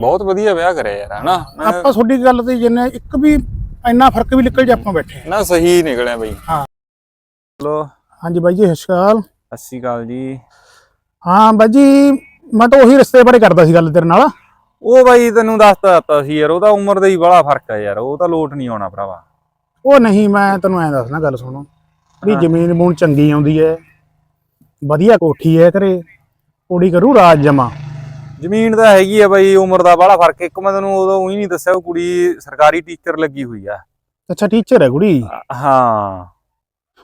ਬਹੁਤ ਵਧੀਆ ਵਿਆਹ ਕਰਿਆ ਯਾਰ ਹਨਾ? ਮੈਂ- ਆਪਾਂ ਤੁਹਾਡੀ ਗੱਲ ਤੇ ਜਿੰਨੇ ਇੱਕ ਵੀ ਇੰਨਾ ਫ਼ਰਕ ਵੀ ਨਿਕਲ ਜੇ ਆਪਾਂ ਬੈਠੇ ਨਾ ਸਹੀ ਨਿਕਲਿਆ ਬਈ। ਚਲੋ ਹਾਂਜੀ ਬਾਈ ਜੀ ਸਤਿ ਸ਼੍ਰੀ ਅਕਾਲ। ਸਤਿ ਸ਼੍ਰੀ ਅਕਾਲ ਜੀ। ਹਾਂ ਬਾਈ ਜੀ ਮੈਂ ਤਾਂ ਉਹੀ ਰਿਸ਼ਤੇ ਬਾਰੇ ਕਰਦਾ ਸੀ ਗੱਲ ਤੇਰੇ ਨਾਲ। ਉਹ ਬਾਈ ਤੈਨੂੰ ਦੱਸਤਾ ਦਿੱਤਾ ਸੀ ਯਾਰ ਉਹਦਾ ਉਮਰ ਦਾ ਹੀ ਬੜਾ ਫ਼ਰਕ ਹੈ ਯਾਰ ਉਹ ਤਾਂ ਲੋਟ ਨਹੀਂ ਆਉਣਾ ਭਰਾਵਾ। ਉਹ ਨਹੀਂ ਮੈਂ ਤੈਨੂੰ ਐਂ ਦੱਸਣਾ ਗੱਲ ਸੁਣੋ। ਵੀ ਹਾਂ। ਜ਼ਮੀਨ ਬੂਨ ਚੰਗੀ ਆਉਂਦੀ ਹੈ ਵਧੀਆ ਕੋਠੀ ਹੈ ਘਰੇ ਕੁੜੀ ਕਰੂ ਰਾਜ ਜਮਾ। ਜ਼ਮੀਨ ਤਾਂ ਹੈਗੀ ਆ ਬਾਈ ਉਮਰ ਦਾ ਬੜਾ ਫ਼ਰਕ ਇੱਕ ਮੈਂ ਤੈਨੂੰ ਉਦੋਂ ਹੀ ਨਹੀਂ ਦੱਸਿਆ ਉਹ ਕੁੜੀ ਸਰਕਾਰੀ ਟੀਚਰ ਲੱਗੀ ਹੋਈ ਆ। ਅੱਛਾ ਟੀਚਰ ਹੈ ਕੁੜੀ? ਹਾਂ।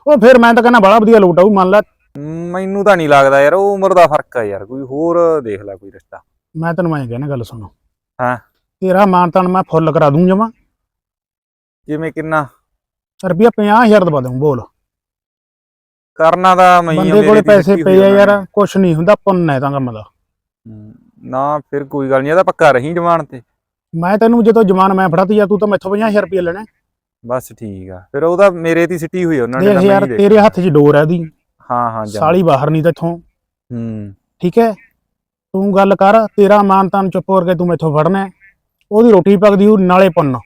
ਉਹ ਫਿਰ ਮੈਂ ਤਾਂ ਕਹਿੰਦਾ ਬੜਾ ਵਧੀਆ ਲੋਟ ਆਊ ਮੰਨ ਲੈ। ਮੈਨੂੰ ਤਾਂ ਨਹੀਂ ਲੱਗਦਾ ਯਾਰ ਉਹ ਉਮਰ ਦਾ ਫ਼ਰਕ ਆ ਯਾਰ ਕੋਈ ਹੋਰ ਦੇਖ ਲੈ ਕੋਈ ਰਿਸ਼ਤਾ। ਮੈਂ ਤੈਨੂੰ ਐਂ ਕਹਿਣਾ ਗੱਲ ਸੁਣੋ। ਹਾਂ। ਤੇਰਾ ਮਾਨ ਤਾਨ ਮੈਂ ਫੁੱਲ ਕਰਾ ਦੂੰ ਜਮਾ। ਜਿਵੇਂ ਕਿੰਨਾ? ਰੁਪਿਆ 50000 ਦਵਾ ਦੂੰ ਬੋਲ। ਕਰਨਾ ਤਾਂ ਮੈਂ ਬੰਦੇ ਕੋਲੇ ਪੈਸੇ ਪਏ ਆ ਯਾਰ ਕੁਛ ਨਹੀਂ ਹੁੰਦਾ ਪੁੰਨ ਹੈ ਤਾਂ ਕੰਮ ਦਾ। ਨਾ ਫਿਰ ਕੋਈ ਗੱਲ ਨਹੀਂ ਇਹਦਾ ਪੱਕਾ ਰਹੀ ਜਵਾਨ ਤੇ। ਮੈਂ ਤੈਨੂੰ ਜਦੋਂ ਜਮਾਨ ਮੈਂ ਫੜਾਤੀ ਆ ਤੂੰ ਤਾਂ ਮੈਥੋਂ 50000 ਰੁਪਏ ਲੈਣਾ। ਬਸ ਠੀਕ ਆ ਫਿਰ ਉਹਦਾ ਮੇਰੇ ਤੇ ਸਿੱਟੀ ਹੋਈ ਉਹਨਾਂ ਨੇ ਦੇਖ ਯਾਰ ਤੇਰੇ ਹੱਥ 'ਚ ਡੋਰ ਦੀ ਹਾਂ ਹਾਂ ਜਾ। ਸਾਲੀ ਬਾਹਰ ਨਹੀਂ ਤੇਥੋਂ। ਹੂੰ। ਠੀਕ ਹੈ? ਤੂੰ ਗੱਲ ਕਰ ਤੇਰਾ ਮਾਨ ਤਾਨ ਚੁੱਪ ਕਰਕੇ ਤੂੰ ਮੈਥੋਂ ਫੜਨਾ। ਉਹਦੀ ਰੋਟੀ ਪੱਕਦੀ ਉਹ ਨਾਲੇ ਪੁੰਨ।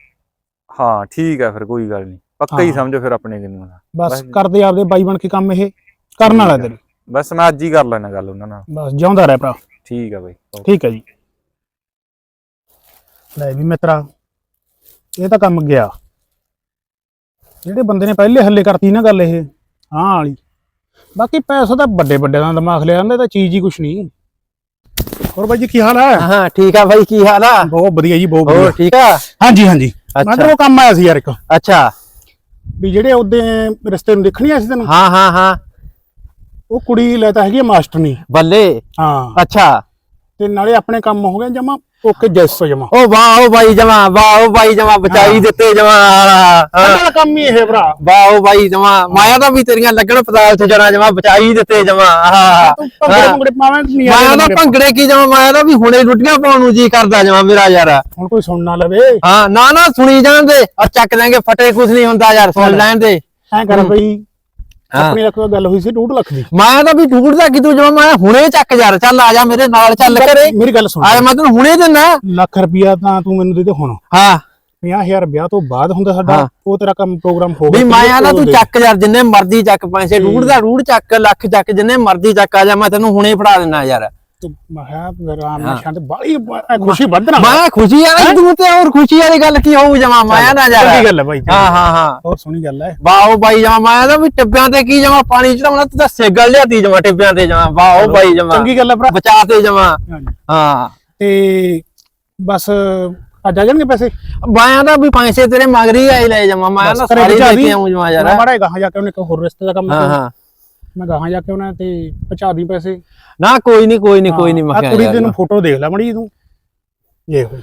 ਹਾਂ ਠੀਕ ਆ ਫਿਰ ਕੋਈ ਗੱਲ ਨਹੀਂ ਪੱਕਾ ਹੀ। ਸਮਝੋ ਫਿਰ ਆਪਣੇ ਕਿੰਨੂੰ ਦਾ। ਬਸ। ਕਰਦੇ ਆਪਦੇ ਬਾਈ ਬਣ ਕੇ ਕੰਮ ਇਹ। ਕਰਨ ਵਾਲਾ ਆ। ਤੇਰੀ। ਬਸ ਮੈਂ ਅੱਜ ਹੀ ਕਰ ਲੈਣਾ ਗੱਲ ਉਹਨਾਂ ਨਾਲ। ਬਸ ਜਿਉਂਦਾ ਰਹਿ ਭਰਾ। ਠੀਕ ਆ ਬਾਈ। ਠੀਕ ਹੈ ਜੀ। ਲੈ ਵੀ ਮਿੱਤਰਾ ਇਹ ਤਾਂ ਕੰਮ ਗਿਆ। ਜਿਹੜੇ ਬੰਦੇ ਨੇ ਪਹਿਲੇ ਹੱਲੇ ਕਰਤੀ ਨਾ ਗੱਲ ਇਹ ਹਾਂ ਵਾਲੀ। ਬਾਕੀ ਪੈਸਾ ਤਾਂ ਵੱਡੇ ਵੱਡੇ ਦਾ ਦਿਮਾਗ ਲਿਆ ਜਾਂਦਾ ਇਹ ਤਾਂ ਚੀਜ਼ ਹੀ ਕੁਛ ਨਹੀਂ। ਹੋਰ ਬਾਈ ਜੀ ਕੀ ਹਾਲ ਹੈ ਹਾਂ ਠੀਕ ਆ ਭਾਈ ਕੀ ਹਾਲ ਆ? ਬਹੁਤ ਵਧੀਆ ਜੀ ਬਹੁਤ ਹੋਰ ਵਧੀਆ ਠੀਕ ਆ? ਹਾਂਜੀ ਹਾਂਜੀ। ਮੈਂ ਅੱਛਾ। ਤਾਂ ਉਹ ਕੰਮ ਆਇਆ ਸੀ ਯਾਰ ਇੱਕ। ਅੱਛਾ। ਵੀ ਜਿਹੜੇ ਉਹਦੇ ਰਿਸ਼ਤੇ ਨੂੰ ਦੇਖਣੀ ਆਇਆ ਸੀ ਤੈਨੂੰ? ਹਾਂ ਹਾਂ ਹਾਂ। ਉਹ ਕੁੜੀ ਲੈ ਤਾਂ ਹੈਗੀ ਆ ਮਾਸਟਰਨੀ ਬੱਲੇ। ਹਾਂ। ਅੱਛਾ। ਤੇ ਨਾਲੇ ਆਪਣੇ ਕੰਮ ਹੋ ਗਏ ਜਮਾ ਓਕੇ ਜੈਸੋ ਜਮਾ। ਉਹ ਵਾਹ ਉਹ ਬਾਈ ਜਮਾ ਵਾਹ ਉਹ ਬਾਈ ਜਮਾ ਬਚਾਈ। ਦਿੱਤੇ ਜਮਾ ਸਾਡਾ ਕੰਮ ਹੀ ਇਹ ਭਰਾ। ਵਾਹ ਉਹ ਬਾਈ ਜਮਾ। ਮਾਇਆ ਦਾ ਵੀ ਤੇਰੀਆਂ ਲੱਗਣ ਪਤਾਲ ਚ ਜਣਾ ਜਮਾ ਬਚਾਈ ਦਿੱਤੇ ਜਮਾ। ਆਹ। ਤੂੰ ਭੰਗੜੇ ਭੰਗੜੇ ਪਾਵੇਂ ਨਹੀਂ ਮਾਇਆ ਦਾ ਭੰਗੜੇ ਕੀ ਜਮਾ ਮਾਇਆ ਦਾ ਵੀ ਹੁਣੇ ਲੁੱਟੀਆਂ ਪਾਉਣ ਨੂੰ ਜੀ ਕਰਦਾ ਜਮਾ ਮੇਰਾ ਯਾਰ। ਹੁਣ ਕੋਈ ਸੁਣ ਨਾ ਲਵੇ। ਹਾਂ ਨਾ ਨਾ ਸੁਣੀ ਜਾਣ ਦੇ ਔਰ ਚੱਕ ਲੈਂਗੇ ਫਟੇ ਕੁਝ ਨਹੀਂ ਹੁੰਦਾ ਯਾਰ ਸੁਣ ਲੈਣ ਦੇ। ਐ ਕਰ ਬਈ। ਹਾਂ। ਆਪਣੀ ਲੱਖ ਗੱਲ ਹੋਈ ਸੀ 2 ਲੱਖ ਦੀ। ਮਾਇਆ ਦਾ ਵੀ ਢੂੜਦਾ ਕਿ ਤੂੰ ਜਮਾ ਮਾਇਆ ਹੁਣੇ ਚੱਕ ਯਾਰ ਚੱਲ ਆ ਜਾ ਮੇਰੇ ਨਾਲ ਚੱਲ ਕਰੇ ਮੇਰੀ ਗੱਲ ਸੁਣ। ਆ ਮੈਂ ਤੈਨੂੰ ਹੁਣੇ ਦਿੰਦਾ। ਲੱਖ ਰੁਪਿਆ ਤਾਂ ਤੂੰ ਮੈਨੂੰ ਦੇ ਦੇ ਹੁਣ। ਹਾਂ। 50000 ਵਿਆਹ ਤੋਂ ਬਾਅਦ ਹੁੰਦਾ ਸਾਡਾ ਹਾਂ। ਉਹ ਤੇਰਾ ਕੰਮ ਪ੍ਰੋਗਰਾਮ ਹੋ ਵੀ ਮਾਇਆ ਨਾ ਤੂੰ ਚੱਕ ਯਾਰ ਜਿੰਨੇ ਮਰਜ਼ੀ ਚੱਕ ਪੈਸੇ। ਰੂੜ ਦਾ ਰੂੜ ਚੱਕ ਲੱਖ ਚੱਕ ਜਿੰਨੇ ਮਰਜ਼ੀ ਚੱਕ ਆ ਜਾ ਮੈਂ ਤੈਨੂੰ ਹੁਣੇ ਫੜਾ ਦਿੰਦਾ ਯਾਰ। ਤੂੰ ਮੈਂ ਕਿਹਾ ਮੇਰਾ ਆਮ ਹਾਂ। ਨਿਸ਼ਾਨ ਤੇ ਬਾਲੀ ਖੁਸ਼ੀ ਵੱਧਣਾ। ਮੈਂ ਖੁਸ਼ੀ ਆ ਤੂੰ ਤੇ ਹੋਰ ਖੁਸ਼ੀ ਵਾਲੀ ਗੱਲ ਕੀ ਹੋਊ ਜਮਾ ਮਾਇਆ ਨਾ ਯਾਰ ਚੰਗੀ ਗੱਲ ਹੈ ਬਾਈ ਹਾਂ ਹਾਂ। ਹਾਂ ਬਹੁਤ ਸੋਹਣੀ ਗੱਲ ਹੈ। ਵਾਓ ਬਾਈ ਜਮਾ ਮਾਇਆ ਦਾ ਵੀ ਟਿੱਬਿਆਂ ਤੇ ਕੀ ਜਮਾ ਪਾਣੀ ਚੜਾਉਣਾ ਤੂੰ ਤਾਂ ਸੇਗਲ ਲਿਆਤੀ ਜਮਾ ਟਿੱਬਿਆਂ ਤੇ ਜਮਾ। ਵਾਓ ਬਾਈ ਜਮਾ। ਚੰਗੀ ਗੱਲ ਹੈ ਭਰਾ। ਬਚਾ ਤੇ ਜਮਾ। ਹਾਂ। ਤੇ ਬਸ ਅੱਜ ਆ ਜਾਣਗੇ ਪੈਸੇ? ਮਾਇਆ ਦਾ ਵੀ ਪੈਸੇ ਤੇਰੇ ਮਗਰੀ ਆਈ ਲੈ ਜਮਾ ਮਾਇਆ ਘਰੇ ਸਾਰੇ ਦੀ। ਕੇ ਆਉਂ ਜਮਾ ਯਾਰ ਮਾੜਾ ਗਾਹਾਂ ਜਾ ਕੇ ਉਹਨੇ ਇੱਕ ਹੋਰ ਰਿਸ਼ਤੇ ਦਾ ਕੰਮ ਹਾਂ। ਹਾਂ। ਮੈਂ ਗਾਹਾਂ ਜਾ ਕੇ ਉਹਨਾਂ ਤੇ ਪਹੁੰਚਾ ਦੀ ਪੈਸੇ। ਨਾ ਕੋਈ ਨਹੀਂ ਕੋਈ ਨਹੀਂ ਕੋਈ ਨਹੀਂ ਮੈਂ ਕਿਹਾ ਕੁੜੀ ਯਾਰ। ਤੈਨੂੰ ਫੋਟੋ ਦੇਖ ਲੈ ਮੜੀ ਤੂੰ। ਇਹ ਹੋਈ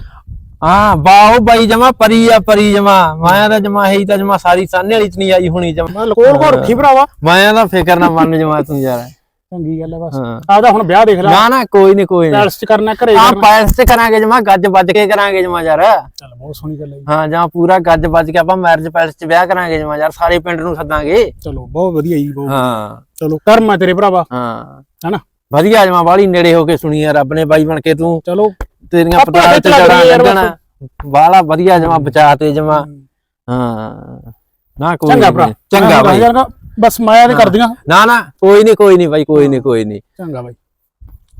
ਹਾਂ ਵਾਓ ਬਾਈ ਜਮਾ ਪਰੀ ਆ ਪਰੀ ਜਮਾ। ਮਾਇਆ ਦਾ ਜਮਾ ਹੈ ਤਾਂ ਜਮਾ ਸਾਰੀ ਸਾਹਨੇ ਵਾਲੀ ਚ ਨਹੀਂ ਆਈ ਹੋਣੀ ਜਮਾ। ਮੈਂ ਲਕੋਲ ਕੋ ਰੱਖੀ ਭਰਾਵਾ। ਮਾਇਆ ਦਾ ਫਿਕਰ ਨਾ ਮੰਨ ਜਮਾ ਤੂੰ ਯਾਰ। ਚੰਗੀ ਗੱਲ ਹੈ ਬਸ। ਹਾਂ। ਆਦਾ ਹੁਣ ਵਿਆਹ ਦੇਖ ਲੈ। ਨਾ ਨਾ ਕੋਈ ਨਹੀਂ ਕੋਈ ਨਹੀਂ ਪੈਲਸ ਚ ਕਰਨਾ ਘਰੇ ਆ ਕਰਨਾ। ਪੈਲਸ ਤੇ ਕਰਾਂਗੇ ਜਮਾ ਗੱਜ ਵੱਜ ਕੇ ਕਰਾਂਗੇ ਜਮਾ ਯਾਰ। ਚੱਲ ਬਹੁਤ ਸੋਹਣੀ ਗੱਲ ਹੈ ਜੀ। ਹਾਂ ਜਮਾ ਪੂਰਾ ਗੱਜ ਵੱਜ ਕੇ ਆਪਾਂ ਮੈਰਿਜ ਪੈਲਸ ਚ ਵਿਆਹ ਕਰਾਂਗੇ ਜਮਾ ਯਾਰ ਸਾਰੇ ਪਿੰਡ ਨੂੰ ਸੱਦਾਂਗੇ। ਚਲੋ ਬਹੁਤ ਵਧੀਆ ਜੀ ਬਹੁਤ ਹਾਂ। ਚਲੋ ਕਰ ਮੈਂ ਤੇਰੇ ਭਰਾਵਾ। ਹਾਂ। ਹੈਨਾ? ਵਧੀਆ ਜਮਾ ਬਾਲੀ ਨੇੜੇ ਹੋ ਕੇ ਸੁਣੀ ਆ ਰੱਬ ਨੇ ਬਾਈ ਬਣ ਕੇ ਤੂੰ। ਚਲੋ। ਤੇਰੀਆਂ ਆਪਾਂ ਪਤਾਲ ਤੇ ਲੱਗ ਜੜਾ ਗਏ ਯਾਰ ਬਸ। ਲੱਗਣਾ ਬਾਲਾ ਵਧੀਆ ਜਮਾ ਬਚਾ ਤੇ ਜਮਾ। ਹਾਂ। ਨਾ ਕੋਈ ਚੰਗਾ ਨੀ, ਭਰਾ। ਚੰਗਾ ਬਾਈ। ਕਹਾਂਗਾ, ਬਸ ਮਾਇਆ ਦੇ ਕਰ ਦੀਆਂ ਨਾ ਨਾ ਕੋਈ ਨਹੀਂ ਕੋਈ ਨਹੀਂ ਬਾਈ ਕੋਈ ਨਹੀਂ ਕੋਈ ਨਹੀਂ ਚੰਗਾ ਬਾਈ।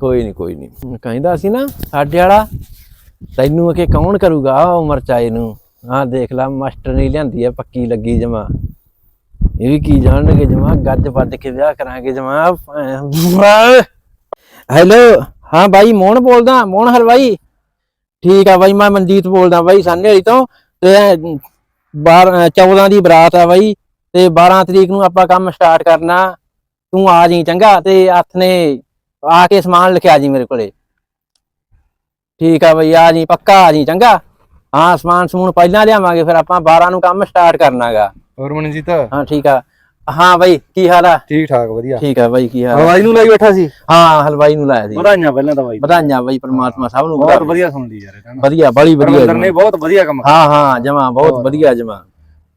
ਕੋਈ ਨਹੀਂ ਕੋਈ ਨਹੀਂ ਕਹਿੰਦਾ ਸੀ ਨਾ ਸਾਡੇ ਵਾਲਾ ਤੈਨੂੰ ਅਕੇ ਕੌਣ ਕਰੂਗਾ? ਉਮਰ ਚਾਏ ਨੂੰ। ਆਹ ਦੇਖ ਲੈ ਮਾਸਟਰ ਨੇ ਲਿਆਂਦੀ ਆ ਪੱਕੀ ਲੱਗੀ ਜਮਾ। ਇਹ ਵੀ ਕੀ ਜਾਣਨਗੇ ਜਮਾ ਗੱਜ ਵੱਜ ਕੇ ਵਿਆਹ ਕਰਾਂਗੇ ਜਮਾ। ਹੈਲੋ ਹਾਂ ਬਾਈ ਮੋਹਨ ਬੋਲਦਾ ਮੋਹਨ ਹਲਵਾਈ ਠੀਕ ਆ ਬਾਈ ਮੈਂ ਮਨਜੀਤ ਬੋਲਦਾ ਬਾਈ ਸਾਨੇ ਵਾਲੀ ਤੋਂ। ਤੇ 12 14 ਦੀ ਬਰਾਤ ਆ ਬਾਈ। ਤੇ 12 ਤਰੀਕ ਨੂੰ ਆਪਾਂ ਕੰਮ ਸਟਾਰਟ ਕਰਨਾ। ਤੂੰ ਆ ਜੀ ਚੰਗਾ ਤੇ ਹੱਥ ਨੇ ਆ ਕੇ ਸਮਾਨ ਲਿਖਿਆ ਜੀ ਮੇਰੇ ਕੋਲੇ। ਠੀਕ ਆ ਬਈ ਆ ਜੀ ਪੱਕਾ ਆ ਜੀ ਚੰਗਾ। ਹਾਂ ਸਮਾਨ ਸਮੂਨ ਪਹਿਲਾਂ ਲਿਆਵਾਂਗੇ ਫਿਰ ਆਪਾਂ 12 ਨੂੰ ਕੰਮ ਸਟਾਰਟ ਕਰਨਾਗਾ। ਹੋਰ ਮਨਜੀਤ? ਹਾਂ ਠੀਕ ਆ। ਹਾਂ ਬਾਈ ਕੀ ਹਾਲ ਆ? ਠੀਕ ਠਾਕ ਵਧੀਆ। ਠੀਕ ਆ ਬਾਈ ਕੀ ਹਾਲ ਆ? ਹਵਾਈ ਨੂੰ ਲਾਈ ਬੈਠਾ ਸੀ? ਹਾਂ ਹਲਵਾਈ ਨੂੰ ਲਾਇਆ ਸੀ। ਵਧਾਈਆਂ ਪਹਿਲਾਂ ਤਾਂ ਬਾਈ। ਵਧਾਈਆਂ ਬਾਈ ਪ੍ਰਮਾਤਮਾ ਸਭ ਨੂੰ ਬਹੁਤ। ਵਧੀਆ ਸੁਣਦੀ ਯਾਰ ਵਧੀਆ ਬੜੀ ਵਧੀਆ ਨੇ। ਬਹੁਤ ਵਧੀਆ ਕੰਮ ਹਾਂ ਹਾਂ ਜਮਾ ਬਹੁਤ। ਵਧੀਆ ਜਮਾ।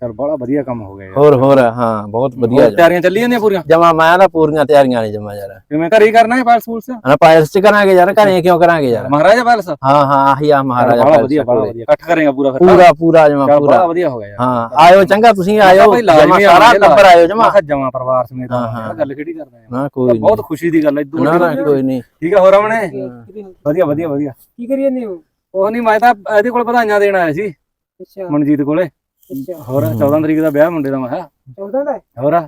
ਚਲ ਬੜਾ ਵਧੀਆ ਕੰਮ ਹੋ ਗਿਆ ਯਾਰ। ਹੋਰ ਹੋਰ ਹਾਂ ਬਹੁਤ ਵਧੀਆ ਹੋਰ ਤਿਆਰੀਆਂ ਚੱਲੀ ਜਾਂਦੀਆਂ ਪੂਰੀਆਂ? ਜਮਾ ਮੈਂ ਤਾਂ ਪੂਰੀਆਂ ਤਿਆਰੀਆਂ ਨੇ ਜਮਾ ਯਾਰ। ਕਿਵੇਂ ਘਰੇ ਹੀ ਕਰਨਾ ਹੈ ਪੈਲਸ ਪੂਲਸ ਹਣਾ ਪਾਇਲਸ ਚ ਕਰਾਂਗੇ ਯਾਰ ਘਰੇ ਕਿਉਂ ਕਰਾਂਗੇ ਯਾਰ? ਮਹਾਰਾਜਾ ਪੈਲਸ ਹਾਂ ਹਾਂ ਆਹੀ ਆ ਮਹਾਰਾਜਾ ਬੜਾ ਵਧੀਆ ਬੜਾ। ਵਧੀਆ। ਇਕੱਠ ਕਰੇਗਾ ਪੂਰਾ ਫਿਰ ਪੂਰਾ ਪੂਰਾ ਜਮਾ ਪੂਰਾ। ਬੜਾ ਵਧੀਆ ਹੋ ਗਿਆ ਯਾਰ। ਹਾਂ ਆਇਓ ਚੰਗਾ ਤੁਸੀਂ ਆਇਓ ਜਮਾ ਸਾਰਾ ਟੱਬਰ ਆਇਓ ਜਮਾ। ਜਮਾ ਪਰਿਵਾਰ ਸਮੇਤ ਹਾਂ, ਹਾਂ। ਗੱਲ ਕਿਹੜੀ ਕਰਦਾ ਯਾਰ ਨਾ ਕੋਈ ਬਹੁਤ ਖੁਸ਼ੀ ਦੀ ਗੱਲ ਹੈ ਇਦੋਂ ਨਾ ਨਾ ਕੋਈ ਨਹੀਂ। ਠੀਕ ਹੈ ਹੋਰ ਆਮਣੇ ਵਧੀਆ ਵਧੀਆ ਵਧੀਆ। ਕੀ ਕਰੀ ਜਾਂਦੇ ਹੋ? ਉਹ ਨਹੀਂ ਮੈਂ ਤਾਂ ਇਹਦੇ ਕੋਲ ਵਧਾਈਆਂ ਦੇਣ ਆਇਆ ਸੀ। ਅੱਛਾ। ਮਨਜੀਤ ਕੋਲੇ। ਹੋਰ 14 ਤਰੀਕ ਦਾ ਵਿਆਹ ਮੁੰਡੇ ਦਾ ਮੈਂ ਕਿਹਾ ਚੌਦਾਂ ਦਾ? ਹੈ? ਹੋਰ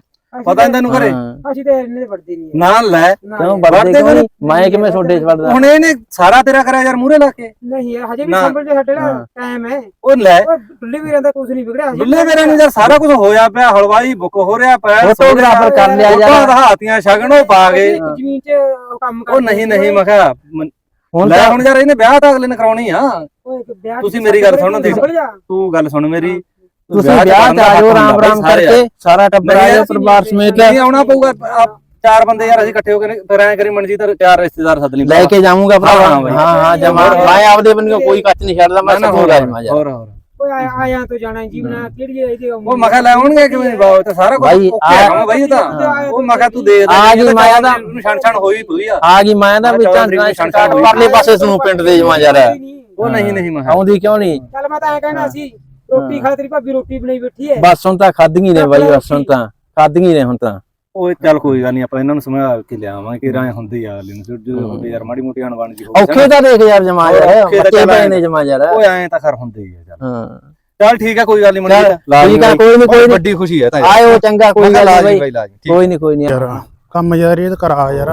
ਪਤਾ ਨਹੀਂ ਤੈਨੂੰ ਘਰੇ? ਹਾਂ। ਅਸੀਂ ਤਾਂ ਇੰਨੇ ਵੜਦੇ ਨਹੀਂ। ਨਾ ਲੈ। ਨਾ ਕਿਉਂ ਵੜਦੇ ਕਿਉਂ ਮੈਂ ਕਿਵੇਂ ਤੁਹਾਡੇ ਚ ਵੜਦਾ ਹੁਣ ਇਹਨੇ ਸਾਰਾ ਤੇਰਾ ਕਰਿਆ ਯਾਰ ਮੂਰੇ ਲਾ ਕੇ। ਨਹੀਂ ਯਾਰ ਹਜੇ ਵੀ ਨਾ। ਸੰਭਲ ਜੇ ਸਾਡੇ ਨਾਲ ਹਾਂ। ਟਾਈਮ ਹੈ। ਉਹ ਲੈ। ਉਹ ਡੁੱਲੇ ਵੀਰਾਂ ਦਾ ਕੁਝ ਨਹੀਂ ਵਿਗੜਿਆ ਹਜੇ ਦੁੱਲੇ ਮੇਰੇ ਨੂੰ ਯਾਰ ਸਾਰਾ ਕੁਝ ਹੋਇਆ ਪਿਆ ਹਲਵਾਈ ਬੁੱਕ ਹੋ ਰਿਹਾ ਪਿਆ ਫੋਟੋਗ੍ਰਾਫਰ ਕਰ ਲਿਆ ਫੋਟੋਆਂ ਯਾਰ। ਦਿਖਾਤੀਆਂ ਸ਼ਗਨ ਉਹ ਪਾ ਗਏ ਇੱਕ ਜ਼ਮੀਨ 'ਚ ਉਹ ਕੰਮ ਉਹ ਨਹੀਂ ਨਹੀਂ ਮੈਂ ਕਿਹਾ ਮ- ਹੁਣ ਲੈ ਤਾਂ ਹੁਣ ਯਾਰ ਇਹਨੇ ਵਿਆਹ ਤਾਂ ਅਗਲੇ ਨੇ ਕਰਾਉਣੀ ਆ। ਤੁਸੀਂ ਮੇਰੀ ਗੱਲ ਸੁਣੋ ਦੇਖ। ਤੂੰ ਗੱਲ ਸੁਣ ਮੇਰੀ। ਤੁਸੀਂ ਵਿਆਹ ਚ ਦਾ ਆਜੋ ਰਾਮ ਰਾਮ ਕਰਕੇ ਸਾਰਾ ਟੱਬਰ ਅਸੀਂ ਪਰਿਵਾਰ ਸਮੇਤ ਨਹੀਂ ਆਉਣਾ ਪਊਗਾ ਚਾਰ ਬੰਦੇ ਯਾਰ ਅਸੀਂ ਇਕੱਠੇ ਹੋ ਕੇ ਫਿਰ ਐਂ ਕਰੀ ਮਨਜੀਤ ਚਾਰ ਰਿਸ਼ਤੇਦਾਰ ਸੱਦ ਲਈ ਲੈ ਕੇ ਜਾਊਂਗਾ ਭਰਾਵਾ। ਹਾਂ। ਹਾਂ ਜਮਾ। ਮੈਂ ਆਪਦੇ ਬੰਨਿਓ ਕੋਈ ਕੱਚ ਨਹੀਂ ਛੱਡਦਾ ਮੈਂ ਸਭ ਹੋਰ ਹੋ ਜਮਾ ਹੋਰ ਹੋਰ। ਓਏ ਆਇਆ ਆਇਆ ਤੋਂ ਜਾਣਾ ਜੀਵਨਾ ਕਿਹੜੀ ਹੈ ਇਹਦੇ ਉਹ ਮਖਾ ਲੈ ਆਉਣਗੇ ਕਿਵੇਂ? ਬਾਉ ਤੇ ਸਾਰਾ ਕੁਝ ਹੈਗਾ ਬਾਈ ਉਹ ਤਾਂ। ਉਹ ਮਖਾ ਤੂੰ ਦੇ ਦੇ। ਆ ਗਈ ਮਾਇਆ ਦਾ- ਛਣ ਛਣ ਹੋਈ ਪਈ ਆ। ਆ ਗਈ ਮੈਂ ਦਾ ਵੀ ਸਟਾਰਟ ਹੋਈ। ਪਰਲੇ ਪਾਸੇ ਸੁਣੂ ਪਿੰਡ ਦੇ ਜਮਾ ਯਾਰ। ਉਹ ਨਹੀਂ ਨਹੀਂ ਮਖਾ ਆਉਂਦੀ ਕਿਉਂ ਨਹੀਂ? ਚੱਲ ਮੈਂ ਤਾਂ ਐ ਕਹਿਣਾ ਸੀ ਰੋਟੀ ਖਾ ਤੇਰੀ ਭਾਬੀ ਰੋਟੀ ਬਣਾਈ ਬੈਠੀ ਹੈ ਬਸ ਹੁਣ ਤਾਂ ਖਾਧੀਆਂ ਨੇ ਬਾਈ ਬਸ ਹੁਣ ਤਾਂ ਖਾਧੀਆਂ ਨੇ ਹੁਣ ਤਾਂ। ਉਹ ਚੱਲ ਕੋਈ ਗੱਲ ਨਹੀਂ ਆਪਾਂ ਇਹਨਾਂ ਨੂੰ ਸਮਝਾ ਕੇ ਲਿਆਵਾਂਗੇ ਕਿ ਰਾਏ ਹੁੰਦੀ ਆ ਅਗਲੇ ਨੂੰ ਜਦੋਂ ਹੁੰਦੇ ਯਾਰ ਮਾੜੀ ਮੋਟੀ ਅਣਬਣ ਜੀ ਹੋ ਔਖੇ ਤਾਂ ਦੇਖ ਯਾਰ ਜਮਾ ਯਾਰ ਔਖੇ ਤਾਂ ਬੱਚੇ ਚੱਲ ਪਏ ਨੇ ਜਮਾ ਯਾਰ। ਓਏ ਐਂ ਤਾਂ ਖਰ ਹੁੰਦੇ ਹੀ ਆ ਚੱਲ। ਹਾਂ। ਚੱਲ ਠੀਕ ਆ ਕੋਈ ਗੱਲ ਨਹੀਂ ਚੱਲ, ਠੀਕ ਆ ਕੋਈ ਨਹੀਂ ਕੋਈ ਨਹੀਂ ਵੱਡੀ ਖੁਸ਼ੀ ਹੈ ਤਾਂ ਆਇਓ ਚੰਗਾ ਕੋਈ ਗੱਲ ਨਹੀਂ ਬਾਈ। ਬਾਈ ਲਾਜੀ ਕੋਈ ਨਹੀਂ ਕੋਈ ਨਹੀਂ ਯਾਰ ਕੰਮ ਯਾਰ ਇਹ ਤਾਂ ਕਰਾ ਯਾਰ।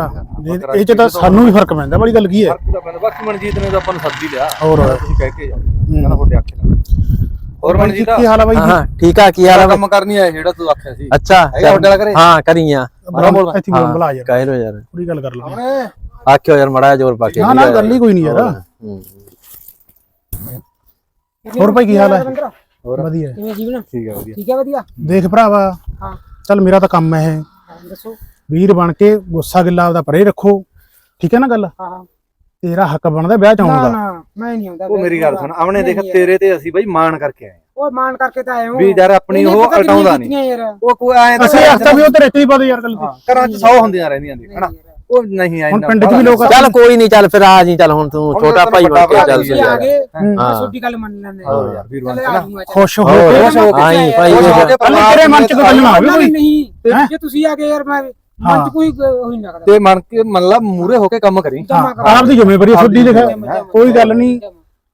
ਇਹ- ਚ ਤਾਂ ਸਾਨੂੰ ਵੀ ਫ਼ਰਕ ਪੈਂਦਾ ਬੜੀ ਗੱਲ ਕੀ ਹੈ। ਬਾਕੀ ਮਨਜੀਤ ਨੇ ਤਾਂ ਆਪਾਂ ਨੂੰ ਸੱਦ ਹੀ ਲਿਆ। ਹੋਰ। ਕਹਿ ਕੇ ਜਾ ਕਹਿੰਦਾ ਤੁਹਾਡੇ ਆਖੇ ਲੱਗ ਹੋਰ ਮਨਜੀਤ ਕੀ ਹਾਲ ਆ ਬਾਈ ਹਾਂ ਹਾਂ ਠੀਕ ਆ ਕੀ ਹਾਲ ਆ ਬਾਈ? ਕੰਮ ਕਰਨੀ ਆ ਜਿਹੜਾ ਤੂੰ ਆਖਿਆ ਸੀ। ਅੱਛਾ ਹੈਗਾ ਤੁਹਾਡੇ ਵਾਲਾ ਘਰੇ? ਹਾਂ ਕਰੀਆਂ ਬੋਲ ਇੱਥੇ ਬੋਲ ਬੁਲਾ ਯਾਰ। ਕਹਿ ਲੋ ਯਾਰ। ਪੂਰੀ ਗੱਲ ਕਰ ਲੈ ਆਖਿਓ ਯਾਰ ਮੜਾ ਜ਼ੋਰ ਪਾ ਕੇ। ਨਾ ਨਾ ਗੱਲ ਹੀ ਕੋਈ ਨਹੀਂ ਯਾਰ। ਹੂੰ। ਹੋਰ ਭਾਈ ਕੀ ਹਾਲ ਹੈ ਹੋਰ? ਵਧੀਆ। ਕਿਵੇਂ ਜੀਵਨ? ਠੀਕ ਹੈ ਵਧੀਆ। ਠੀਕ ਹੈ ਵਧੀਆ? ਦੇਖ ਭਰਾਵਾ ਹਾਂ। ਚੱਲ ਮੇਰਾ ਤਾਂ ਕੰਮ ਹੈ ਇਹ। ਹਾਂ, ਦੱਸੋ। ਵੀਰ ਬਣ ਕੇ ਗੁੱਸਾ ਗਿੱਲਾ ਆਪਦਾ ਪਰੇ ਰੱਖੋ। ਠੀਕ ਹੈ ਨਾ ਗੱਲ? ਹਾਂ ਹਾਂ। ਤੇਰਾ ਹੱਕ ਬਣਦਾ ਵਿਆਹ ਚ ਆਉਣ ਨਾ ਦਾ। ਨਾ ਮੈਂ ਨਹੀਂ ਆਉਂਦਾ ਉਹ ਮੇਰੀ ਗੱਲ ਸੁਣ ਆਮਣੇ ਦੇਖ ਨਹੀਂ। ਤੇਰੇ ਤੇ ਅਸੀਂ ਬਈ ਮਾਣ ਕਰਕੇ ਆਏ ਉਹ ਮਾਨ ਕਰਕੇ ਤਾਂ ਆਏ ਹੋ। ਵੀ ਯਾਰ ਆਪਣੀ ਇਹਨੇ ਉਹ ਪਤਾ ਕਿੰਨੀਆਂ ਹਟਾਉਂਦਾ ਨਹੀਂ। ਕੀਤੀਆਂ ਯਾਰ। ਉਹ ਕੋਈ ਐਂ ਤਾਂ ਅਸੀਂ ਆਖਤਾ ਵੀ ਉਹ ਤੇ ਰੇਤੀ ਪਾ ਦੇ ਯਾਰ ਗੱਲ ਤੇ ਘਰਾਂ 'ਚ 100 ਹੁੰਦੀਆਂ ਰਹਿੰਦੀਆਂ ਨੇ ਹਨਾ? ਉਹ ਨਹੀਂ ਆਏ ਹੁਣ ਪਿੰਡ 'ਚ ਵੀ ਲੋਕ ਚੱਲ ਕੋਈ ਨਹੀਂ ਚੱਲ ਫਿਰ ਆ ਜੀ ਚੱਲ ਹੁਣ ਤੂੰ ਹੁਣ ਛੋਟਾ ਭਾਈ ਬਣ ਕੇ ਚੱਲ ਤੁਸੀਂ ਆ ਗਏ। ਹੂੰ। ਮੈਂ ਹਾਂ। ਤੁਹਾਡੀ ਗੱਲ ਮੰਨ ਲੈਂਦੇ। ਹੋਰ ਯਾਰ ਵੀਰ ਚੱਲ ਕੇ ਆ ਨਾ। ਜਾਊਂਗਾ, ਚੱਲ। ਖੁਸ਼ ਹੋ ਹੋਰ, ਕੇ ਖੁਸ਼ ਹੋ ਕੇ। ਆਈ ਭਾਈ ਹੋ ਤੇਰੇ ਮਨ ਚ ਕੋਈ ਗੱਲ ਨਾ ਹੋਵੇ ਉਹਨਾਂ ਕੋਈ ਨਹੀਂ। ਹੈਂ? ਜੇ ਤੁਸੀਂ ਆ ਗਏ ਯਾਰ ਮੈਂ ਹਾਂ। ਮਨ ਚ ਕੋਈ ਹੋਈ ਨਾ ਕਰਦਾ ਤੇ ਮਨ ਕੇ ਮੰਨ ਲਾ ਮੂਰੇ ਹੋ ਕੇ ਕੰਮ ਕਰੀ। ਜਮਾ ਹਾਂ ਆਪ ਦੀ ਜ਼ਿੰਮੇਵਾਰੀ ਛੋਡੀ ਲਿਖਿਆ। ਜਮਾ- ਕੋਈ ਗੱਲ ਨਹੀਂ।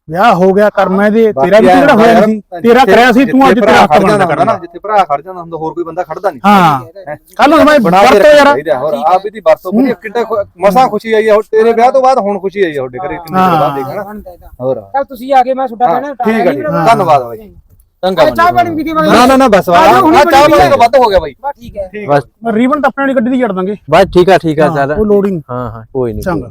ਵਿਆਹ ਹੋ ਗਿਆ ਕਰਮਾਂ ਦੇ ਤੇਰਾ ਵੀ ਕਿਹੜਾ ਹੋਇਆ ਸੀ। ਤੇਰਾ ਕਰਿਆ ਸੀ ਤੂੰ ਅੱਜ ਤੇਰਾ ਹੱਕ ਖੜ ਬਣਦਾ ਜਾਂਦਾ ਕਰਨਾ। ਨਾ ਜਿੱਥੇ ਭਰਾ ਖੜ ਜਾਂਦਾ ਹੁੰਦਾ ਹੋਰ ਕੋਈ ਬੰਦਾ ਖੜਦਾ ਨਹੀਂ। ਹਾਂ। ਕੱਲ ਨੂੰ ਮੈਂ ਬਣਾ ਕੇ ਵਰਤੋ ਯਾਰ। ਚਾਹੀਦਾ ਹੋਰ ਆਪ ਵੀ ਦੀ ਵਰਤੋਂ ਵਧੀਆ ਕਿੱਡਾ ਖੁ- ਮਸਾਂ ਖੁਸ਼ੀ ਆਈ ਆ ਹੁਣ ਤੇਰੇ ਵਿਆਹ ਤੋਂ ਬਾਅਦ ਹੁਣ ਖੁਸ਼ੀ ਆਈ ਆ ਤੁਹਾਡੇ ਘਰੇ ਕਿੰਨੇ ਦਿਨ ਬਾਅਦ ਦੇਖਣਾ ਹੋਰ। ਚੱਲ ਤੁਸੀਂ ਆ ਗਏ ਮੈਂ ਤੁਹਾਡਾ ਹਾਂ, ਕਹਿਣਾ ਠੀਕ ਹੈ ਜੀ। ਧੰਨਵਾਦ ਬਾਈ ਚੰਗਾ ਚਾਹ ਪਾਣੀ ਵੀ ਕਿਵੇਂ ਨਾ। ਨਾ ਨਾ ਬਸ ਆ ਆ ਜਾਓ, ਹੁਣੀ ਚਾਹ ਬਣੀ ਪਾਣੀ ਹੈ। ਤੋਂ ਵੱਧ ਹੋ ਗਿਆ ਬਾਈ। ਬਸ ਠੀਕ ਹੈ। ਠੀਕ ਬਸ ਰੀਬਨ ਤਾਂ ਆਪਣੇ ਵਾਲੀ ਗੱਡੀ ਦੀ ਜੜ ਦਾਂਗੇ। ਬਸ ਠੀਕ ਆ ਠੀਕ ਆ ਹਾਂ, ਚੱਲ। ਉਹ ਲੋਡਿੰਗ ਹਾਂ ਹਾਂ ਕੋਈ ਨਹੀਂ ਚੰਗਾ।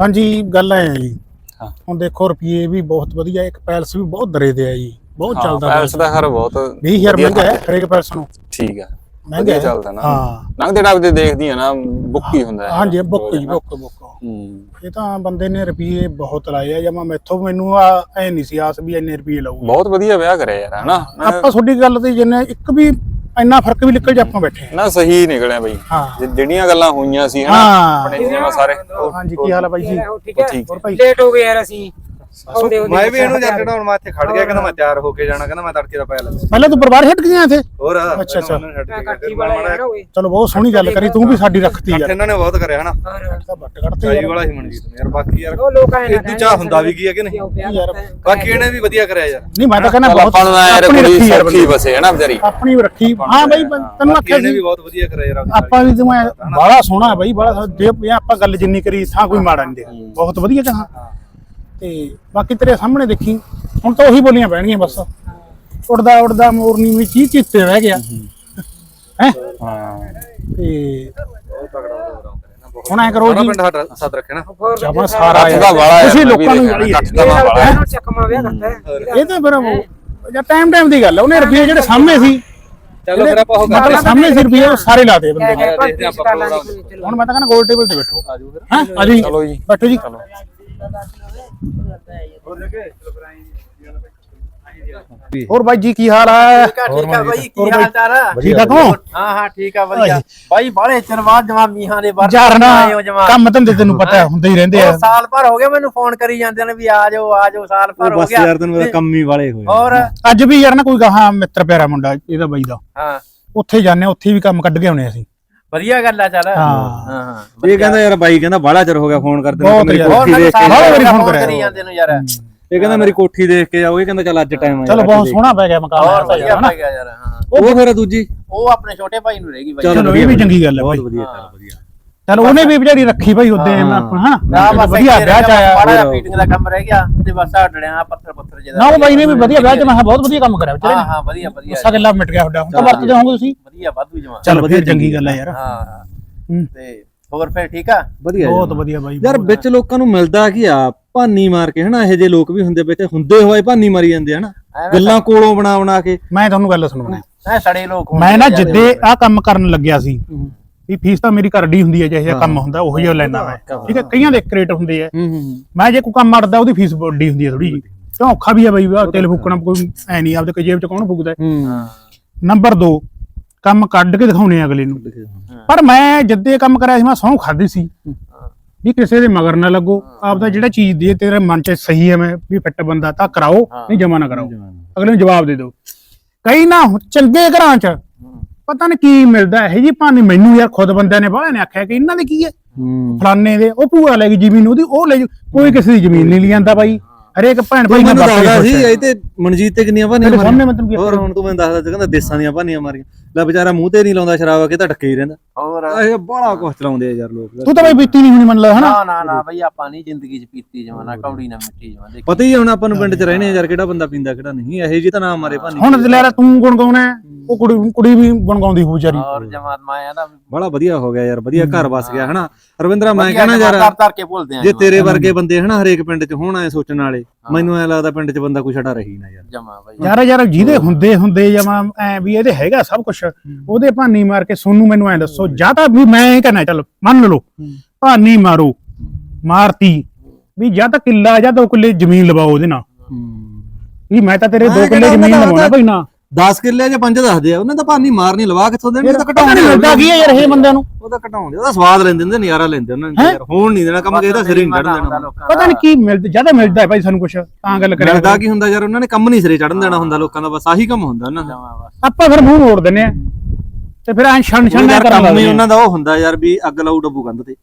ਹਾਂਜੀ ਗੱਲ ਐ ਜੀ। ਹਾਂ। ਹੁਣ ਦੇਖੋ ਰੁਪਏ ਵੀ ਬਹੁਤ ਵਧੀਆ ਇੱਕ ਪੈਲਸ ਵੀ ਬਹੁਤ ਦਰੇ ਤੇ ਆ ਜੀ। ਬਹੁਤ ਚੱਲਦਾ ਪੈਲਸ ਦਾ ਹਰ ਬਹੁਤ 20000 ਵਧੀਆ ਮਹਿੰਗਾ ਹੈ ਹਰੇਕ ਪੈਲਸ ਨੂੰ। ਠੀਕ ਆ। ਮਹਿੰਗਾ ਚੱਲਦਾ ਨਾ। ਹਾਂ। ਲੰਘਦੇ ਡੱਬਦੇ ਦੇਖਦੀ ਆ ਨਾ ਬੁੱਕ ਹੀ ਹੁੰਦਾ ਹੈ। ਹਾਂਜੀ ਬੁੱਕ ਬੁੱਕ ਬੁੱਕ ਹੂੰ। ਇਹ ਤਾਂ ਬੰਦੇ ਨੇ ਰੁਪਏ ਬਹੁਤ ਲਾਏ ਆ ਜਮਾ ਮੈਥੋਂ ਮੈਨੂੰ ਆ ਐ ਨਹੀਂ ਸੀ ਆਸ ਵੀ ਇੰਨੇ ਰੁਪਏ ਲਾਊਗਾ। ਬਹੁਤ ਵਧੀਆ ਵਿਆਹ ਕਰਿਆ ਯਾਰ ਹਨਾ ਆਪਾਂ ਤੁਹਾਡੀ ਗੱਲ ਤੇ ਜਿੰਨੇ ਇੱਕ ਵੀ ਇੰਨਾ ਫ਼ਰਕ ਵੀ ਨਿਕਲ ਜਾ ਆਪਾਂ ਬੈਠੇ ਨਾ ਸਹੀ ਨਿਕਲਿਆ ਬਈ। ਜਿਹੜੀਆਂ ਗੱਲਾਂ ਹੋਈਆਂ ਸੀ ਹਨਾ ਆਪਣੇ ਜਿਵੇਂ ਸਾਰੇ। ਹਾਂਜੀ ਕੀ ਹਾਲ ਹੈ ਬਾਈ ਜੀ? ਠੀਕ ਹੈ। ਠੀਕ ਹੋਰ ਭਾਈ? ਲੇਟ ਹੋ ਗਏ ਯਾਰ ਅਸੀਂ। ਆਉਂਦੇ ਮੈਂ ਵੀ ਇਹਨੂੰ ਜਦ ਮੈਂ ਇੱਥੇ ਖੜ ਗਿਆ ਕਹਿੰਦਾ ਮੈਂ ਤਿਆਰ ਹੋ ਕੇ ਜਾਣਾ ਕਹਿੰਦਾ ਮੈਂ ਤੜਕੇ ਦਾ ਪਾਇਆ ਲੈ ਪਹਿਲਾਂ ਤੂੰ ਪਰਿਵਾਰ ਛੱਡ ਗਿਆ ਇੱਥੇ? ਹੋਰ ਅੱਛਾ, ਅੱਛਾ। ਕਾਠੀ ਵਾਲਾ ਹੈ ਨਾ ਓਏ। ਚਲੋ ਬਹੁਤ ਸੋਹਣੀ ਗੱਲ ਕਰੀ ਤੂੰ ਵੀ ਸਾਡੀ ਰੱਖਤੀ ਯਾਰ ਇਹਨਾਂ ਨੇ ਬਹੁਤ ਕਰਿਆ ਹਨਾ? ਤਾਂ ਕੱਢਤੇ ਯਾਰ। ਵਾਲਾ ਹੀ ਮਨਜੀਤ ਨੇ ਯਾਰ ਬਾਕੀ ਯਾਰ ਉਹ ਲੋਕ ਆਏ ਇਹ ਦੂਜਾ ਹੁੰਦਾ ਵੀ ਕੀ ਹੈ ਕਿ ਨਹੀਂ? ਯਾਰ, ਬਾਕੀ ਇਹਨੇ ਵੀ ਵਧੀਆ ਕਰਿਆ ਯਾਰ। ਨਹੀਂ ਮੈਂ ਤਾਂ ਕਹਿੰਦਾ ਬਹੁਤ ਆਪਾਂ ਨੂੰ ਯਾਰ ਆਪਣੀ ਕੁੜੀ ਰੱਖੀ ਬਸੇ ਹੈ ਨਾ ਵਿਚਾਰੀ। ਆਪਣੀ ਵੀ ਰੱਖੀ। ਹਾਂ ਬਾਈ ਤੈਨੂੰ ਆਖਿਆ ਇਹਨੇ ਸੀ ਵੀ ਬਹੁਤ ਵਧੀਆ ਕਰਿਆ ਯਾਰ ਆਪਾਂ ਵੀ ਤੂੰ ਬਾਲਾ ਸੋਹਣਾ ਹੈ ਬਾਈ ਬਾਲਾ ਜੇ ਆਪਾਂ ਗੱਲ ਜਿੰਨੀ ਕਰੀ ਥਾਂ ਕੋਈ ਮਾੜਾ ਨਹੀਂ ਦੇ। ਬਹੁਤ ਵਧੀਆ ਚਾਹਾਂ ਤੇ ਬਾਕੀ ਤੇਰੇ ਸਾਹਮਣੇ ਦੇਖੀ ਹੁਣ ਤਾਂ ਉਹੀ ਬੋਲੀਆਂ ਪੈਣਗੀਆਂ ਬਸ। ਉੜਦਾ ਉੜਦਾ ਮੋਰਨੀ ਵਿੱਚ ਹੀ ਚਿੱਤੇ ਰਹਿ ਗਿਆ। ਹੈ ਹਾਂ? ਤੇ ਬਹੁਤ ਤਗੜਾ ਪ੍ਰੋਗਰਾਮ ਹੁਣ ਐ ਕਰੋ ਜੀ। ਪਿੰਡ ਸਾਡਾ ਸੱਦ ਰੱਖਿਆ ਨਾ। ਜਮਾ ਸਾਰਾ ਕੱਠ ਦਾ ਵਾਲਾ ਤੁਸੀਂ ਯਾਰ ਲੋਕਾਂ ਨੂੰ ਮੈਂ ਵੀ ਜਿਹੜੀ ਕੱਠ ਦਾ ਵਾਲਾ ਹੈ। ਚੱਕਮਾ ਵਿਆਹ ਕਰਤਾ ਹੈ। ਇਹ ਤਾਂ ਫਿਰ ਉਹ- ਜਾਂ ਟਾਈਮ ਟਾਈਮ ਦੀ ਗੱਲ ਹੈ ਉਹਨੇ ਰੁਪਏ ਜਿਹੜੇ ਸਾਹਮਣੇ ਸੀ। ਚਲੋ ਫਿਰ ਆਪਾਂ ਉਹ ਮਤਲਬ ਸਾਹਮਣੇ ਸੀ ਰੁਪਏ ਉਹ ਸਾਰੇ ਲਾਤੇ ਬੰਦੇ। ਹੁਣ ਮੈਂ ਤਾਂ ਕਹਿੰਦਾ ਗੋਲ ਟੇਬਲ ਤੇ ਬੈਠੋ। ਆਜੋ ਫਿਰ ਹਾਂ? ਆ ਜੀ। ਚਲੋ ਜੀ। ਬੈਠੋ ਜੀ। ਚਲੋ। ਹੋਰ ਬਾਈ ਜੀ ਕੀ ਹਾਲ ਹੈ ਠੀਕ ਆ ਠੀਕ ਆ ਬਾਈ ਕੀ? ਹਾਲ ਚਾਲ ਆ? ਠੀਕ ਠਾਕ ਹੋ ਹਾਂ ਹਾਂ ਠੀਕ ਆ ਵਧੀਆ। ਬਾਈ ਬਾਲੇ ਚਿਰ ਬਾਅਦ ਜਮਾ ਮੀਹਾਂ ਦੇ ਬਾਹਰ ਯਾਰ ਨਾ ਆਏ ਹੋ ਜਮਾਂ। ਕੰਮ ਧੰਦੇ ਤੈਨੂੰ ਪਤਾ ਹੁੰਦੇ ਹੀ ਰਹਿੰਦੇ ਆ। ਸਾਲ ਭਰ ਹੋ ਗਿਆ ਮੈਨੂੰ ਫੋਨ ਕਰੀ ਜਾਂਦੇ ਨੇ ਵੀ ਆ ਜਾਓ ਆ ਜਾਓ ਸਾਲ ਭਰ ਹੋ ਬਸ ਗਿਆ। ਯਾਰ ਤੈਨੂੰ ਪਤਾ ਕੰਮ ਹੀ ਵਾਲੇ ਹੋਏ ਹੋਰ? ਅੱਜ ਵੀ ਯਾਰ ਨਾ ਕੋਈ ਗਾਹਾਂ ਮਿੱਤਰ ਪਿਆਰਾ ਮੁੰਡਾ ਇਹਦਾ ਬਾਈ ਦਾ। ਹਾਂ। ਉੱਥੇ ਜਾਂਦੇ ਉੱਥੇ ਵੀ ਕੰਮ ਕੱਢ ਕੇ ਆਉਣੇ ਅਸੀਂ। ਵਧੀਆ ਗੱਲ ਆ ਚੱਲ। ਹਾਂ। ਇਹ ਕਹਿੰਦਾ ਯਾਰ ਬਾਈ ਕਹਿੰਦਾ ਬਾਹਲਾ ਚਿਰ ਹੋ ਗਿਆ ਫੋਨ ਕਰਦੇ ਬਹੁਤ ਮੇਰੀ ਕੋਠੀ ਦੇਖ ਕੇ ਬਹੁਤ ਵਾਰੀ ਫੋਨ ਕਰਿਆ। ਕਰੀ ਜਾਂਦੇ ਨੂੰ ਯਾਰ। ਇਹ ਕਹਿੰਦਾ ਮੇਰੀ ਕੋਠੀ ਦੇਖ ਕੇ ਇਹ ਕਹਿੰਦਾ ਚੱਲ ਅੱਜ ਟਾਈਮ ਆ ਚਲੋ ਬਹੁਤ ਸੋਹਣਾ ਪੈ ਗਿਆ ਮਕਾਨ ਹੋਰ ਯਾਰ ਵਧੀਆ ਹਨਾ। ਪੈ ਗਿਆ ਯਾਰ ਹਾਂ। ਉਹ ਫਿਰ ਦੂਜੀ। ਉਹ ਆਪਣੇ ਛੋਟੇ ਭਾਈ ਨੂੰ ਰਹੇਗੀ ਬਾਈ। ਚਲੋ ਇਹ ਵੀ ਚੰਗੀ ਗੱਲ ਹੈ ਬਹੁਤ ਵਧੀਆ ਚੱਲ ਵਧੀਆ। ਚਲ ਉਹਨੇ ਵੀ ਵਿਚਾਰੀ ਰੱਖੀ ਭਾਈ ਉਹਦੇ ਹਾਂ। ਨਾ ਬਸ ਵਧੀਆ ਵਿਆਹ ਚ ਆਇਆ ਬੜਾ ਜਿਹਾ ਫੀਟਿੰਗ ਦਾ ਕੰਮ ਰਹਿ ਗਿਆ ਤੇ ਬਸ ਆ ਡੜਿਆ ਪੱਥਰ ਪੱਥਰ ਜਿਹਦਾ ਨਾ ਉਹ ਬਾਈ ਨੇ ਵੀ ਵਧੀਆ ਵਿਆਹ ਚ ਮੈਂ ਕਿਹਾ ਬਹੁਤ ਵਧੀਆ ਕੰਮ ਕਰਿਆ ਵਿਚਾਰੇ ਹਾਂ ਨੇ। ਹਾਂ ਵਧੀਆ ਵਧੀਆ ਗੁੱਸਾ ਗੱਲਾਂ ਮਿਟ ਗਿਆ ਤੁਹਾਡਾ ਹੁਣ ਤਾਂ ਵਰਤਦੇ ਹੋਵੋਗੇ ਤੁਸੀਂ। ਵਧੀਆ ਵਾਧੂ ਜਮਾ ਚਲ ਵਧੀਆ ਚੰਗੀ ਗੱਲ ਹੈ ਯਾਰ। ਹਾਂ ਹੂੰ। ਤੇ ਹੋਰ ਫਿਰ ਠੀਕ ਆ? ਵਧੀਆ ਬਹੁਤ। ਵਧੀਆ ਬਾਈ ਯਾਰ ਬਹੁਤ। ਵਿੱਚ ਲੋਕਾਂ ਨੂੰ ਮਿਲਦਾ ਕੀ ਆ ਭਾਨੀ ਮਾਰ ਕੇ ਹਨਾ? ਇਹੋ ਜਿਹੇ ਲੋਕ ਵੀ ਹੁੰਦੇ ਵਿੱਚ ਹੁੰਦੇ ਹੋਏ ਭਾਨੀ ਮਾਰੀ ਜਾਂਦੇ ਹਨਾ? ਐਵੇਂ ਗੱਲਾਂ ਕੋਲੋਂ ਬਣਾ ਬਣਾ ਕੇ। ਮੈਂ ਤੁਹਾਨੂੰ ਗੱਲ ਸੁਣਾਉਣਾ। ਐ ਸੜੇ ਲੋਕ ਹੁੰਦੇ ਮੈਂ ਨਾ ਆ ਯਾਰ। ਜਿੱਦੇ ਆ ਕੰਮ ਕਰਨ ਲੱਗਿਆ ਸੀ ਵੀ ਫੀਸ ਤਾਂ ਮੇਰੀ ਕਰਡੀ ਹੁੰਦੀ ਹੈ ਜਿਹੇ ਜਿਹਾ ਕੰਮ ਹੁੰਦਾ ਉਹੋ ਜਿਹਾ ਲੈਣਾ ਮੈਂ। ਠੀਕ ਹੈ ਕਈਆਂ ਦੇ ਇੱਕ ਰੇਟ ਹੁੰਦੇ ਆ ਮੈਂ ਜੇ ਕੋਈ ਕੰਮ ਅੜਦਾ ਉਹਦੀ ਫੀਸ ਵੱਡੀ ਹੁੰਦੀ ਹੈ ਥੋੜੀ ਜੀ ਕਿਉਂ ਔਖਾ ਵੀ ਹੈ ਬਾਈ ਤੇਲ ਫੂਕਣਾ ਕੋਈ ਐ ਨਹੀਂ ਆਪਦੇ ਜੇਬ ਚ ਕੌਣ ਫੂਕਦਾ ਹੈ? ਹੂੰ। ਨੰਬਰ 2 ਕੰਮ ਕੱਢ ਕੇ ਦਿਖਾਉਣੇ ਆ ਅਗਲੇ ਨੂੰ। ਪਰ ਮੈਂ ਜਿੱਦੇ ਕੰਮ ਕਰਿਆ ਸੀ ਮੈਂ ਸਹੁੰ ਖਾਦੀ ਸੀ। ਵੀ ਕਿਸੇ ਦੇ ਮਗਰ ਨਾ ਲੱਗੋ। ਆਪਦਾ ਜਿਹੜਾ ਚੀਜ਼ ਦੀ ਤੇਰੇ ਮਨ ਚ ਸਹੀ ਹੈ ਮੈਂ ਵੀ ਫਿੱਟ ਬੰਦਾ ਤਾਂ ਕਰਾਓ ਨਹੀਂ ਜਮਾ ਨਾ ਕਰਾਓ। ਅਗਲੇ ਨੂੰ ਜਵਾਬ ਦੇ ਦਿਓ। ਕਈ ਨਾ ਚੰਗੇ ਘਰਾਂ ਚ ਪਤਾ ਨਹੀਂ ਕੀ ਮਿਲਦਾ ਇਹ ਜੀ ਭਾਵੇਂ ਮੈਨੂੰ ਯਾਰ ਖੁਦ ਬੰਦਿਆਂ ਨੇ ਬਾਹਲੇ ਨੇ ਆਖਿਆ ਕਿ ਇਹਨਾਂ ਦੇ ਕੀ ਹੈ? ਹੂੰ। ਫਲਾਨੇ ਦੇ ਉਹ ਭੂਆ ਲੈ ਗਈ ਜ਼ਮੀਨ ਉਹਦੀ ਉਹ ਲੈ ਜਾਊ। ਕੋਈ ਕਿਸੇ ਦੀ ਜ਼ਮੀਨ ਨਹੀਂ ਲਿਆਂਦਾ ਬਾਈ। ਹਰੇਕ ਭੈਣ ਭਾਈ ਨਾਲ ਮੈਨੂੰ ਦੱਸਦਾ ਸੀ ਖੁਸ਼ ਹੈ। ਇਹ ਤੇ ਮਨਜੀਤ ਤੇ ਕਿੰਨੀਆਂ ਭਾਨੀਆਂ ਤੇਰੇ ਸਾਹਮਣੇ ਮਾਰੀਆਂ। ਮੈਂ ਤੈਨੂੰ ਕੀ ਹੋਰ ਹੁਣ ਤੂੰ ਮੈਨੂੰ ਦੱਸਦਾ ਸੀ ਕਹਿੰਦਾ ਦੇਸਾਂ ਦੀਆਂ ਭਾਨੀਆਂ ਮਾਰੀਆਂ। ਲੈ ਵਿਚਾਰਾ ਮੂੰਹ ਤੇ ਨਹੀਂ ਲਾਉਂਦਾ ਸ਼ਰਾਬ ਆ ਕੇ ਤਾਂ ਟੱਕੇ ਹੀ ਰਹਿੰਦਾ। ਹੋਰ? ਇਹ ਬੜਾ ਕੁਛ ਚਲਾਉਂਦੇ ਆ ਯਾਰ ਲੋਕ। ਤੂੰ ਤਾਂ ਬਾਈ ਬੀਤੀ ਨਹੀਂ ਹੋਣੀ ਮੰਨ ਲਾ ਹਨਾ? ਨਾ ਨਾ ਨਾ ਬਈ ਆਪਾਂ ਨਹੀਂ ਜ਼ਿੰਦਗੀ 'ਚ ਪੀਤੀ ਜਮਾਨਾ ਕੌੜੀ ਨਾ ਮਿੱਟੀ ਜਮਾ ਦੇਖ। ਪਤਾ ਹੀ ਹੁਣ ਆਪਾਂ ਨੂੰ ਪਿੰਡ 'ਚ ਰਹਿਣੇ ਆ ਯਾਰ ਕਿਹੜਾ ਬੰਦਾ ਪੀਂਦਾ ਕਿਹੜਾ ਨਹੀਂ। ਇਹੋ ਜੀ ਤਾਂ ਨਾ ਮਾਰੇ ਭਾਨੀ। ਹੁਣ ਲੈ ਤੂੰ ਗੁਣ ਗਾਉਣਾ ਹੈ, ਉਹ ਕੁੜੀ ਕੁੜੀ ਵੀ ਗੁਣ ਗਾਉਂਦੀ ਹੋਊ ਵਿਚਾਰੀ। ਔਰ ਜਮਾਤ ਮਾਇਆ ਦਾ ਬੜਾ ਵਧੀਆ ਹੋ ਗਿਆ ਯਾਰ ਵਧੀਆ ਘਰ ਵਸ ਗਿਆ ਹਨਾ? ਰਵਿੰਦਰਾ ਮੈਂ ਕਹਿਣਾ ਯਾਰ ਤਰ ਤਰ ਕੇ ਭੁੱਲਦੇ ਆ ਜੇ ਤੇਰੇ ਵਰਗੇ ਬੰਦੇ ਹਨਾ ਹਰੇਕ ਪਿੰਡ 'ਚ ਹੋਣ ਐ ਸੋਚਣ ਵਾਲੇ ਮੈਨੂੰ ਐ ਲੱਗਦਾ ਪਿੰਡ 'ਚ ਬੰਦਾ ਕੋਈ ਛੜਾ ਰਹੀ ਨਾ ਯਾਰ। ਜਮਾ ਬਈ। ਯਾਰ ਯਾਰ ਜਿਹਦੇ ਹੁੰਦੇ ਹੁੰਦੇ ਜਮਾ ਐ ਵੀ ਇਹਦੇ ਹੈਗਾ ਸਭ ਕੁਝ ਉਹਦੇ ਭਾਨੀ ਮਾਰ ਕੇ ਸੋਨੂੰ ਮੈਨੂੰ ਐ ਦੱਸੋ ਜਾਂ ਤਾਂ ਵੀ ਮੈਂ ਇਹ ਕਹਿਣਾ ਚੱਲ ਮੰਨ ਲਓ ਭਾਨੀ ਮਾਰੋ ਮਾਰਤੀ ਵੀ ਜਾਂ ਤਾਂ ਕਿੱਲਾ ਜਾਂ ਦੋ ਕਿੱਲੇ ਜ਼ਮੀਨ ਲਵਾਓ ਉਹਦੇ ਨਾਲ। ਵੀ ਮੈਂ ਤਾਂ ਤੇਰੇ ਦੋ ਕਿੱਲੇ ਜ਼ਮੀਨ ਲਵਾਉਣਾ ਭਾਈ ਨਾ। 10 ਕਿੱਲੇ 'ਚ ਪੰਜ ਦੱਸਦੇ ਆ ਉਹਨੇ ਤਾਂ ਭਾਨੀ ਮਾਰਨੀ ਲਵਾ ਕਿੱਥੋਂ ਦੇਣੀ ਉਹ ਤਾਂ ਨਹੀਂ ਮਿਲਦਾ ਕੀ ਹੈ ਯਾਰ ਇਹ ਬੰਦਿਆਂ ਨੂੰ? ਉਹ ਤਾਂ ਘਟਾਉਂਦੇ ਉਹਦਾ ਸਵਾਦ ਲੈਂਦੇ ਹੁੰਦੇ ਨਜ਼ਾਰਾ ਲੈਂਦੇ ਉਹਨਾਂ ਨੇ ਯਾਰ ਹੋਣ ਨਹੀਂ ਦੇਣਾ ਕੰਮ ਕਿਹਦਾ ਸਿਰੇ ਨਹੀਂ ਚੜਨ ਦੇਣਾ। ਪਤਾ ਨਹੀਂ ਕੀ ਮਿਲਦਾ ਜ਼ਿਆਦਾ ਮਿਲਦਾ ਹੈ ਭਾਈ ਸਾਨੂੰ ਕੁਛ ਤਾਂ ਗੱਲ ਕਰਿਆ ਮਿਲਦਾ ਕੀ ਹੁੰਦਾ ਯਾਰ ਉਹਨਾਂ ਨੇ ਕੰਮ ਨਹੀਂ ਸਿਰੇ ਚੜਨ ਦੇਣਾ ਹੁੰਦਾ ਲੋਕਾਂ ਦਾ ਬਸ ਆਹੀ ਕੰਮ ਹੁੰਦਾ ਉਹਨਾਂ ਦਾ। ਆਪਾਂ ਫਿਰ ਮੂੰਹ ਮੋੜ ਦਿੰਨੇ ਆ ਤੇ ਫਿਰ ਐ ਛਣ ਛਣ ਕਰਨ ਕੰਮ ਹੀ ਉਹਨਾਂ ਦਾ ਉਹ ਹੁੰਦਾ ਯਾਰ ਵੀ ਅੱਗ ਲਾਉ ਡੱਬੂ ਕੰਧ ਤੇ।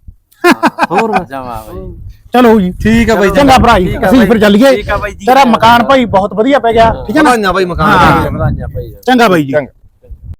ਹੋਰ। ਜਮਾ ਬਈ। ਚਲੋ ਜੀ। ਠੀਕ ਆ ਬਾਈ ਚੰਗਾ ਭਰਾ ਜੀ। ਠੀਕ ਆ ਅਸੀਂ ਬਾਈ, ਫਿਰ ਚੱਲੀਏ। ਠੀਕ ਆ ਬਾਈ ਜੀ। ਤੇਰਾ ਮਕਾਨ ਭਾਈ ਬਹੁਤ ਵਧੀਆ ਪੈ ਗਿਆ। ਠੀਕ ਹੈ ਨਾ? ਵਧਾਈਆਂ ਬਾਈ ਮਕਾਨ ਹਾਂ। ਵਧਾਈਆਂ ਭਾਈ ਚੰਗਾ ਬਾਈ ਜੀ। ਚੰਗਾ।